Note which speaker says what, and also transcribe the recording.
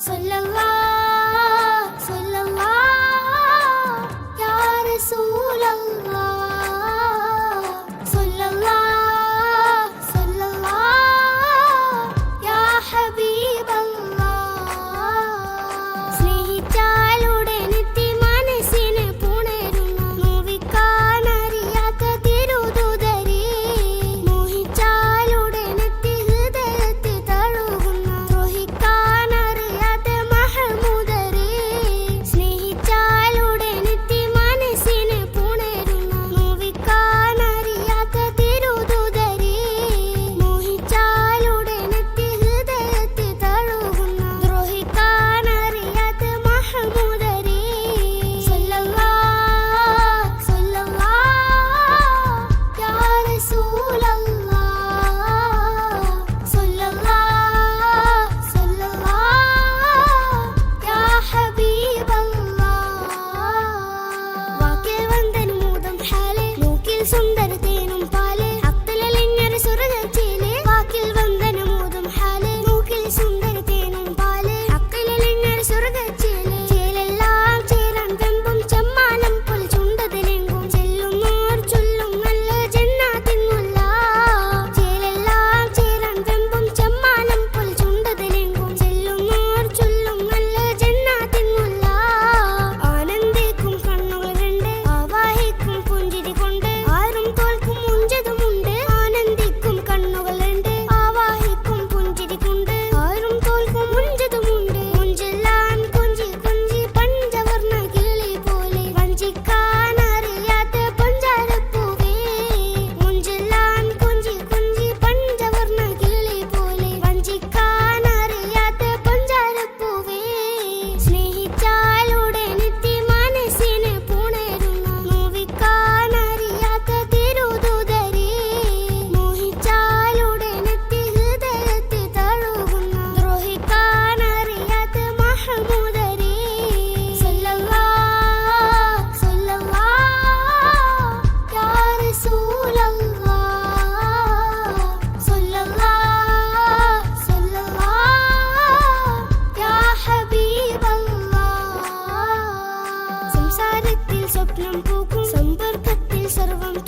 Speaker 1: சொல்லல்லா சப்னம் பூக்கும் சம்பர்க்கத்தில் சர்வம்